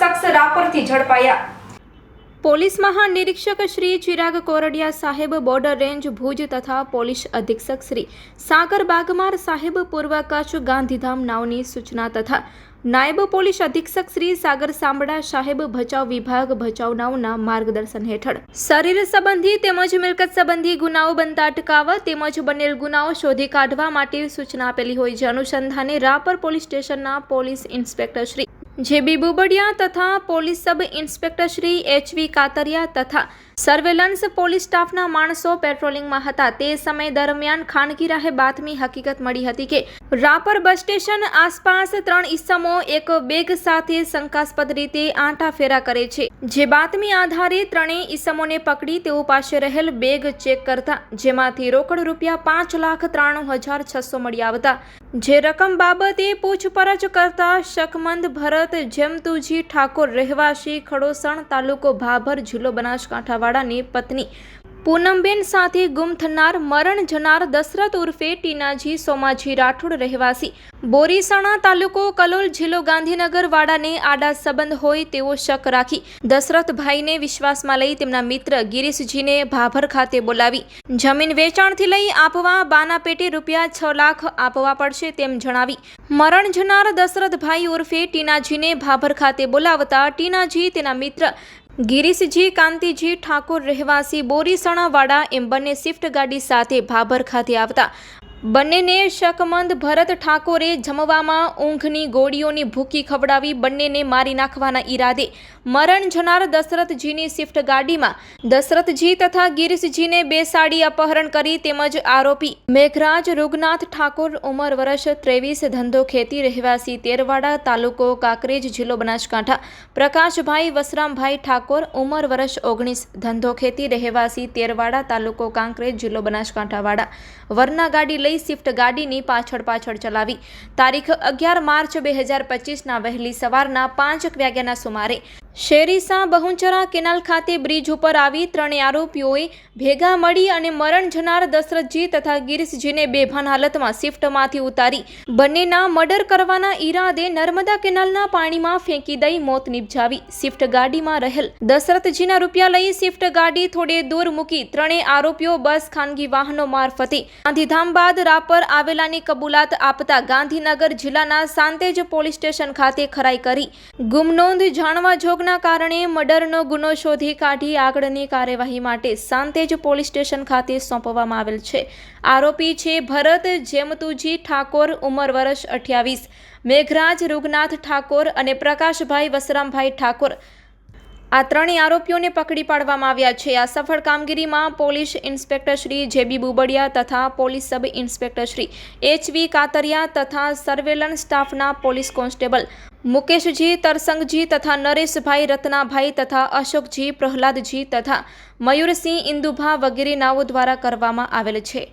ઝડપથી ઝડપાયા. પોલીસ મહાનિરીક્ષક શ્રી ચિરાગ કોરડિયા સાહેબ બોર્ડર રેન્જ ભુજ તથા પોલીસ અધિક્ષક શ્રી સાગર બાગમાર સાહેબ પૂર્વ કચ્છ ગાંધીધામ નાવની સૂચના તથા નાયબ પોલીસ અધિક્ષક શ્રી સાગર સાંબડા સાહેબ ભચાઉ વિભાગ ભચાઉ નાવના માર્ગદર્શન હેઠળ. શરીર સંબંધી તેમજ મિલકત સંબંધી ગુનાઓ બનતા અટકાવવા તેમજ બનેલ ગુનાઓ શોધી કાઢવા માટે સૂચના આપેલી હોય જે અનુસંધાને રાપર પોલીસ સ્ટેશનના police inspector Shri J B Bubadiya તથા police sub inspector Shri HV Katariya તથા સર્વેલન્સ પોલીસ સ્ટાફના માણસો પેટ્રોલિંગમાં હતા. તે સમય દરમિયાન ખાનગી રાહે બાતમી હકીકત મળી હતી કે રાપર બસ સ્ટેશન આસપાસ ત્રણ ઈસમો એક બેગ સાથે શંકાસ્પદ રીતે આંટા ફેરા કરે છે. જે બાતમી આધારે ત્રણેય ઈસમોને પકડી તેઓ પાસે રહેલ બેગ ચેક કરતા, જેમાંથી રોકડ રૂપિયા પાંચ લાખ ત્રાણું હજાર છસો મળી આવતા. જે રકમ બાબતે પૂછપરછ કરતા શકમંદ ભરત જેમતુજી ઠાકોર રહેવાસી ખડોસણ તાલુકો ભાભર જિલ્લો બનાસકાંઠાવાળાની પત્ની પૂનમબેન સાથે ગુમ થનાર, મરણ જનાર દશરથ ઉર્ફે ટીનાજી સોમાજી રાઠોડ રહેવાસી. બોરીસણા તાલુકો કલોલ જિલ્લો ગાંધીનગર વાડાને આડા સંબંધ હોય તેવો શક રાખી દશરથભાઈને વિશ્વાસમાં લઈ તેમના મિત્ર ગિરીશજીને ભાભર ખાતે બોલાવી. જમીન વેચાણથી લઈ આપવા બાના પેટે રૂપિયા છ લાખ આપવા પડશે તેમ જણાવી. મરણ જનાર દશરથભાઈ ઉર્ફે ટીનાજીને ભાભર ખાતે બોલાવતા ટીનાજી તેના મિત્ર ગિરીશજી કાંતિજી ઠાકોર રહેવાસી બોરીસણાવાડા એમ બંને સ્વિફ્ટ ગાડી સાથે ભાભર ખાતે આવતા બંનેને શકમંદ ભરત ઠાકોરે જમવામાં ઊંઘની ગોળીઓની ભૂકી ખવડાવી બંનેને મારી નાખવાના ઈરાદે. મરણ જનાર દશરથજીની શિફ્ટ ગાડીમાં દશરથજી તથા ગિરીશજીને બેસાડી અપહરણ કરી તેમજ આરોપી મેઘરાજ રૂગનાથ ઠાકોર ઉંમર વર્ષ ત્રેવીસ, ધંધો ખેતી રહેવાસી તેરવાડા તાલુકો કાંકરેજ જિલ્લો બનાસકાંઠા. પ્રકાશભાઈ વસરામભાઈ ઠાકોર ઉંમર વર્ષ ઓગણીસ, ધંધો ખેતી રહેવાસી તેરવાડા તાલુકો કાંકરેજ જિલ્લો બનાસકાંઠાવાડા. વરના ગાડી લઈ સ્વિફ્ટ ગાડીની પાછળ પાછળ ચલાવી. તારીખ અગિયાર માર્ચ બે હજાર પચીસના વહેલી સવારના પાંચ વાગ્યાના સુમારે શેરીસા બહુંચરા કેનાલ ખાતે બ્રિજ ઉપર આવી ત્રણેય આરોપીઓએ ભેગા મળી અને મરણ જનાર દશરથજી તથા ગિરીશજીને બેભાન હાલતમાં શિફ્ટમાંથી ઉતારી બંનેના મર્ડર કરવાના ઈરાદે નર્મદા કેનાલના પાણીમાં ફેંકી દઈ મોત નિપજાવી. શિફ્ટ ગાડીમાં રહેલ દશરથજીના રૂપિયા લઈ શિફ્ટ ગાડી થોડે દૂર મૂકી ત્રણેય આરોપીઓ બસ, ખાનગી વાહનો મારફતે ગાંધીધામ બાદ રાપર આવેલાની કબૂલાત આપતા ગાંધીનગર જિલ્લાના સાંતેજ પોલીસ સ્ટેશન ખાતે ખરાઈ કરી. ગુમનોંધ જાણવા જોગના કારણે મર્ડરનો ગુનો શોધી કાઢી આગળની કાર્યવાહી માટે સાંતેજ પોલીસ સ્ટેશન ખાતે સોંપવામાં આવેલ છે. આરોપી છે ભરત જેમતુજી ઠાકોર, ઉંમર વર્ષ અઠ્યાવીસ. મેઘરાજ રૂગનાથ ઠાકોર અને પ્રકાશભાઈ વસરામભાઈ ઠાકોર આ ત્રણેય આરોપીઓને પકડી પાડવામાં આવ્યા છે. આ સફળ કામગીરીમાં police inspector Shri JB Bubadiya તથા police sub inspector Shri HV Katariya તથા સર્વેલન્સ સ્ટાફના પોલીસ કોન્સ્ટેબલ મુકેશજી, તરસંગજી તથા નરેશભાઈ, રત્નાભાઈ તથા અશોકજી, પ્રહલાદજી તથા મયુરસિંહ ઇન્દુભા વગેરે નાઓ દ્વારા કરવામાં આવેલ છે.